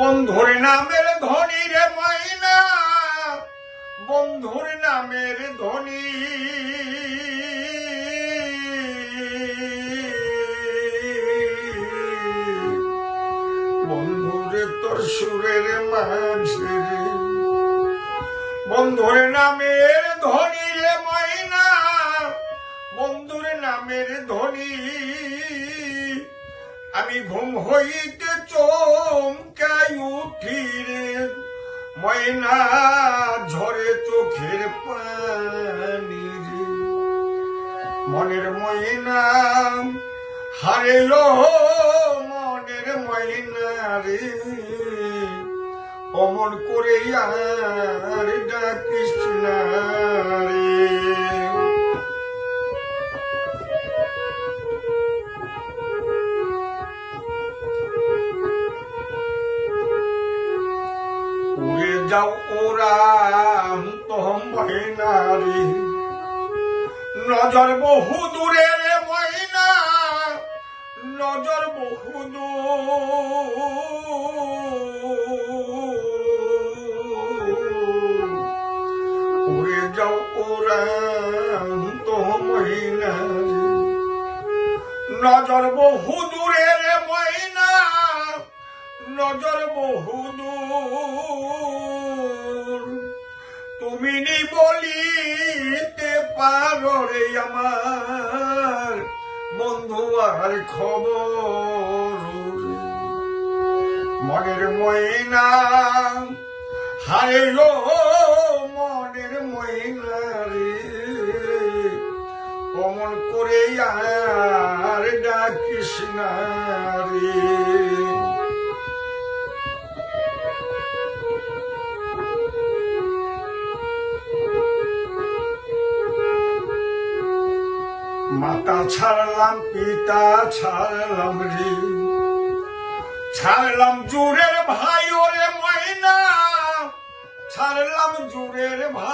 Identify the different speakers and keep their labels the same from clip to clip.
Speaker 1: বন্ধুর নামের ধনী রে ময়না বন্ধুর নামের ধনী। বন্ধুরে তোর সুরের মাঝে, বন্ধুর নামের ধনী রে ময়না বন্ধুর নামের ধনী। আমি ঘুম হইতে চমকাই উঠি ময়না ঝরে চোখের পানি মনের ময়না হারেল মনের ময়না রে। অমন করে আর ডাকিস উড়ে যাও ওরা তোম ময়নারি নজর বহু দূরে রে ময়না, নজর বহু দূর। যাও ওরা তোম ময়নারি নজর বহু দূরে রে ময়না, নজর বহু দূর। তুমি বলিতে পারো রে আমার বন্ধু আর খবর। মনের ময়না হারে গো, মনের ময়না রে। অমন করে আর ডাকিস না রে। মাতা ছাড়লাম, পিতা ছাড়লাম রে। ছাড়লাম জুরের ভাই ওরে ময়না। ছাড়লাম জুরের ভাই।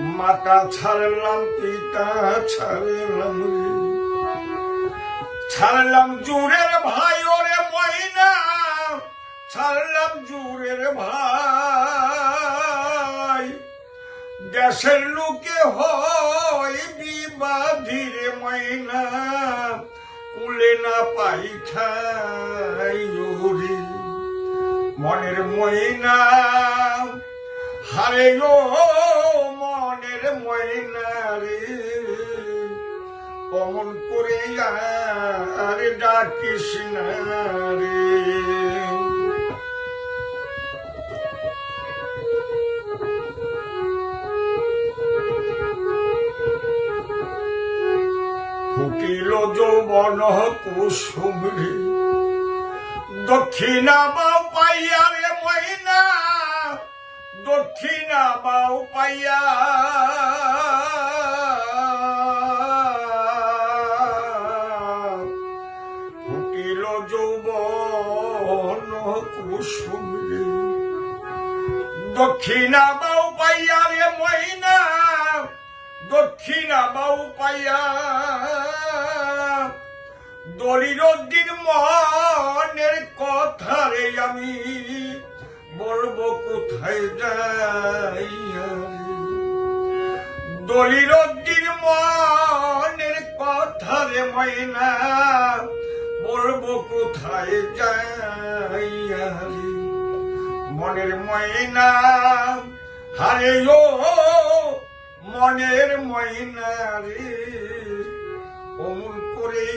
Speaker 1: মাতা ছাড়লাম, পিতা ছাড়লাম রে। ছাড়লাম জুরের ভাই ওরে ময়না। ছাড়লাম জুরের ভাই দেশের লোকে হয় বিবাধীর ময়না, কুলে না পাই ঠাই মনের ময়না, হারে গো মনের ময়না রে। অমন করে আর ডাকিস না রে। যৌবন কুসুম দক্ষিণা বাউ পাইয়া রে ময়না দক্ষিণা বাউ পাইয়া। ফুটিল যৌবন কুসুম দক্ষিণা বাউ পাইয়া রে ময়না দক্ষিণা বাউ পাইয়া দলিরদ্দিন মনের কথা রে আমি বলব কোথায় যাইয়া রে দলিরদ্দিন মনের কথা রে ময়না বলব কোথায় যাইয়া রে মনের ময়না হারে ও মনের ময়না রে অমন করে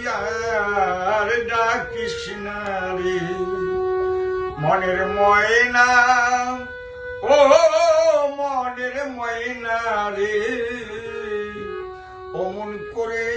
Speaker 1: আর ডাকিস না রে। মনের ময়না, ও মনের ময়না রে অমন করে